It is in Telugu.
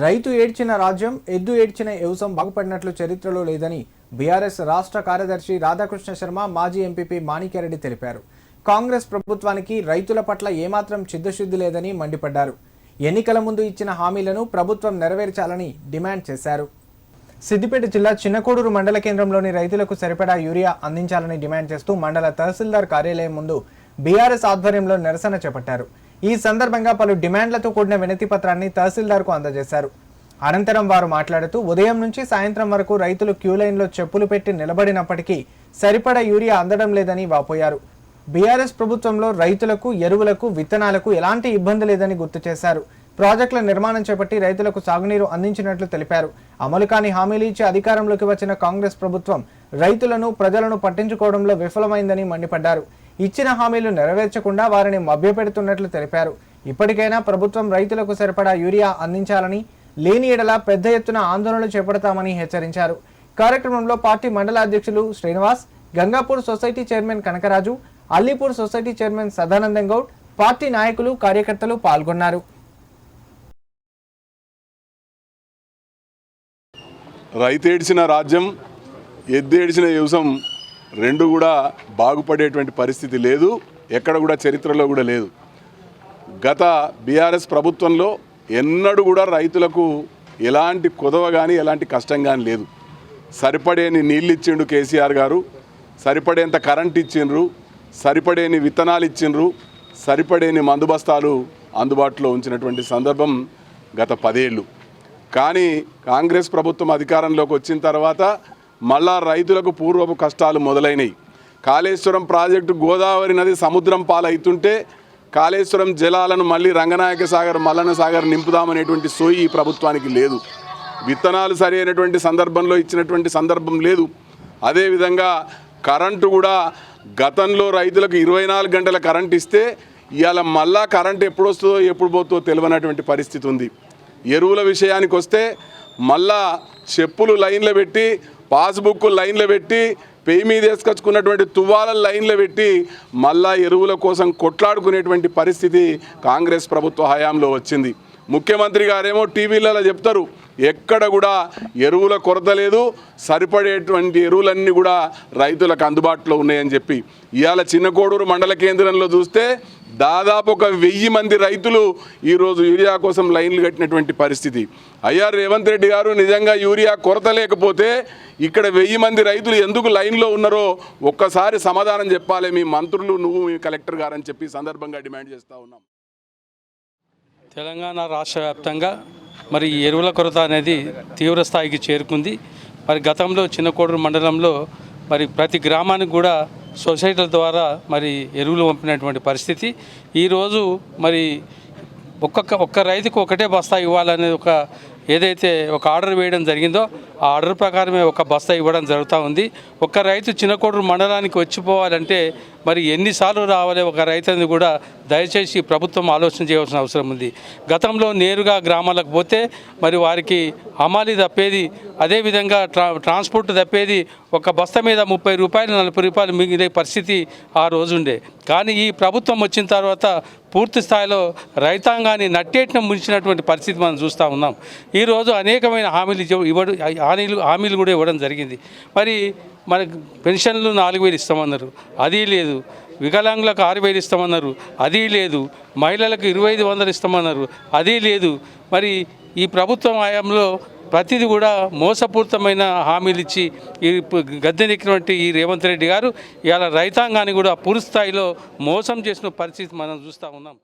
రైతు ఏడ్చిన రాజ్యం ఎద్దు ఏడ్చిన వ్యవసం బాగుపడినట్లు చరిత్రలో లేదని బీఆర్ఎస్ రాష్ట్ర కార్యదర్శి రాధాకృష్ణ శర్మ మాజీ ఎంపీపీ మాణిక్యారెడ్డి తెలిపారు. కాంగ్రెస్ ప్రభుత్వానికి రైతుల పట్ల ఏమాత్రం చిత్తశుద్ధి లేదని మండిపడ్డారు. ఎన్నికల ముందు ఇచ్చిన హామీలను ప్రభుత్వం నెరవేర్చాలని డిమాండ్ చేశారు. సిద్దిపేట జిల్లా చిన్నకోడూరు మండల కేంద్రంలోని రైతులకు సరిపడా యూరియా అందించాలని డిమాండ్ చేస్తూ మండల తహసీల్దార్ కార్యాలయం ముందు బీఆర్ఎస్ ఆధ్వర్యంలో నిరసన చేపట్టారు. ఈ సందర్భంగా పలు డిమాండ్లతో కూడిన వినతి పత్రాన్ని తహసీల్దార్కు అందజేశారు. అనంతరం వారు మాట్లాడుతూ ఉదయం నుంచి సాయంత్రం వరకు రైతులు క్యూ లైన్లో చెప్పులు పెట్టి నిలబడినప్పటికీ సరిపడా యూరియా అందడం లేదని వాపోయారు. బీఆర్ఎస్ ప్రభుత్వంలో రైతులకు ఎరువులకు విత్తనాలకు ఎలాంటి ఇబ్బంది లేదని గుర్తు చేశారు. ప్రాజెక్టుల నిర్మాణం చేపట్టి రైతులకు సాగునీరు అందించినట్లు తెలిపారు. అమలు కాని హామీలు ఇచ్చి అధికారంలోకి వచ్చిన కాంగ్రెస్ ప్రభుత్వం రైతులను ప్రజలను పట్టించుకోవడంలో విఫలమైందని మండిపడ్డారు. ఇచ్చిన హామీలు నెరవేర్చకుండా వారిని మభ్యపెడుతున్నట్లు తెలిపారు. ఇప్పటికైనా ప్రభుత్వం రైతులకు సరిపడా యూరియా అందించాలని లేని ఎడల పెద్ద ఎత్తున ఆందోళనలు చేపడతామని హెచ్చరించారు. కార్యక్రమంలో పార్టీ మండల అధ్యక్షులు Srinivas Gangapur society chairman Kanakaraju Allipur society chairman Sadanandam Goud party నాయకులు కార్యకర్తలు పాల్గొన్నారు. రైతు రాజ్యం ఎద్దు ఏడ్చిన వ్యవసాయం రెండు కూడా బాగుపడేటువంటి పరిస్థితి లేదు ఎక్కడ కూడా చరిత్రలో కూడా లేదు. గత బీఆర్ఎస్ ప్రభుత్వంలో ఎన్నడూ కూడా రైతులకు ఎలాంటి కుదవ కానీ ఎలాంటి కష్టం కానీ లేదు. సరిపడేని నీళ్ళు ఇచ్చిండు కేసీఆర్ గారు సరిపడేంత కరెంట్ ఇచ్చిండ్రు సరిపడేని విత్తనాలు ఇచ్చిండ్రు సరిపడేని మందుబస్తాలు అందుబాటులో ఉంచినటువంటి సందర్భం గత పదేళ్ళు. కానీ కాంగ్రెస్ ప్రభుత్వం అధికారంలోకి వచ్చిన తర్వాత మళ్ళా రైతులకు పూర్వపు కష్టాలు మొదలైనవి కాళేశ్వరం ప్రాజెక్టు గోదావరి నది సముద్రం పాలవుతుంటే కాళేశ్వరం జలాలను మళ్ళీ రంగనాయక సాగర్ మల్లన సాగర్ నింపుదామనేటువంటి సోయి ఈ ప్రభుత్వానికి లేదు. విత్తనాలు సరి అయినటువంటి సందర్భంలో ఇచ్చినటువంటి సందర్భం లేదు. అదేవిధంగా కరెంటు కూడా గతంలో రైతులకు ఇరవై నాలుగు గంటల కరెంట్ ఇస్తే ఇవాళ మళ్ళా కరెంట్ ఎప్పుడు వస్తుందో ఎప్పుడు పోతుందో తెలియనటువంటి పరిస్థితి ఉంది. ఎరువుల విషయానికి వస్తే మళ్ళా చెప్పులు లైన్లో పెట్టి పాస్బుక్ లైన్లో పెట్టి పెయి మీద వేసుకొచ్చుకున్నటువంటి తువ్వాల లైన్లో పెట్టి మళ్ళా ఎరువుల కోసం కొట్లాడుకునేటువంటి పరిస్థితి కాంగ్రెస్ ప్రభుత్వ హయాంలో వచ్చింది. ముఖ్యమంత్రి గారేమో టీవీలలో చెప్తారు ఎక్కడ కూడా ఎరువుల కొరత లేదు సరిపడేటువంటి ఎరువులన్నీ కూడా రైతులకు అందుబాటులో ఉన్నాయని చెప్పి. ఇవాళ చిన్నకోడూరు మండల కేంద్రంలో చూస్తే దాదాపు ఒక వెయ్యి మంది రైతులు ఈరోజు యూరియా కోసం లైన్లు కట్టినటువంటి పరిస్థితి. అయ్యా రేవంత్ రెడ్డి గారు నిజంగా యూరియా కొరత లేకపోతే ఇక్కడ వెయ్యి మంది రైతులు ఎందుకు లైన్లో ఉన్నారో ఒక్కసారి సమాధానం చెప్పాలి. మీ మంత్రులు నువ్వు మీ కలెక్టర్ గారు అని చెప్పి సందర్భంగా డిమాండ్ చేస్తూ ఉన్నాం. తెలంగాణ రాష్ట్ర వ్యాప్తంగా మరి ఎరువుల కొరత అనేది తీవ్ర స్థాయికి చేరుకుంది. మరి గతంలో చిన్నకోడూరు మండలంలో మరి ప్రతి గ్రామానికి కూడా సొసైటీల ద్వారా మరి ఎరువులు పంపినటువంటి పరిస్థితి. ఈరోజు మరి ఒక్కొక్క ఒక్క రైతుకు ఒకటే బస్తా ఇవ్వాలనేది ఒక ఏదైతే ఒక ఆర్డర్ వేయడం జరిగిందో ఆ ఆర్డర్ ప్రకారమే ఒక బస్తా ఇవ్వడం జరుగుతూ ఉంది. ఒక్క రైతు చిన్నకోడూరు మండలానికి వచ్చిపోవాలంటే మరి ఎన్నిసార్లు రావాలి ఒక రైతుని కూడా దయచేసి ప్రభుత్వం ఆలోచన చేయవలసిన అవసరం ఉంది. గతంలో నేరుగా గ్రామాలకు పోతే మరి వారికి హమాలి తప్పేది అదేవిధంగా ట్రా ట్రాన్స్పోర్ట్ తప్పేది ఒక బస్తా మీద ముప్పై రూపాయలు నలభై రూపాయలు మిగిలే పరిస్థితి ఆ రోజు ఉండే. కానీ ఈ ప్రభుత్వం వచ్చిన తర్వాత పూర్తి స్థాయిలో రైతాంగాన్ని నట్టేటిన ముంచినటువంటి పరిస్థితి మనం చూస్తూ ఉన్నాం. ఈరోజు అనేకమైన హామీలు ఇవ్వడం హామీలు హామీలు కూడా ఇవ్వడం జరిగింది. మరి మనకు పెన్షన్లు నాలుగు వేలు ఇస్తామన్నారు. అది లేదు. వికలాంగులకు ఆరు వేలు ఇస్తామన్నారు. అది లేదు. మహిళలకు ఇరవై ఐదు వందలు ఇస్తామన్నారు. అది లేదు. మరి ఈ ప్రభుత్వం హయాంలో ప్రతిదీ కూడా మోసపూరితమైన హామీలు ఇచ్చి ఈ గద్దెనెక్కినటువంటి ఈ రేవంత్ రెడ్డి గారు ఇవాళ రైతాంగాన్ని కూడా పూర్తి స్థాయిలో మోసం చేసిన పరిస్థితి మనం చూస్తూ ఉన్నాం.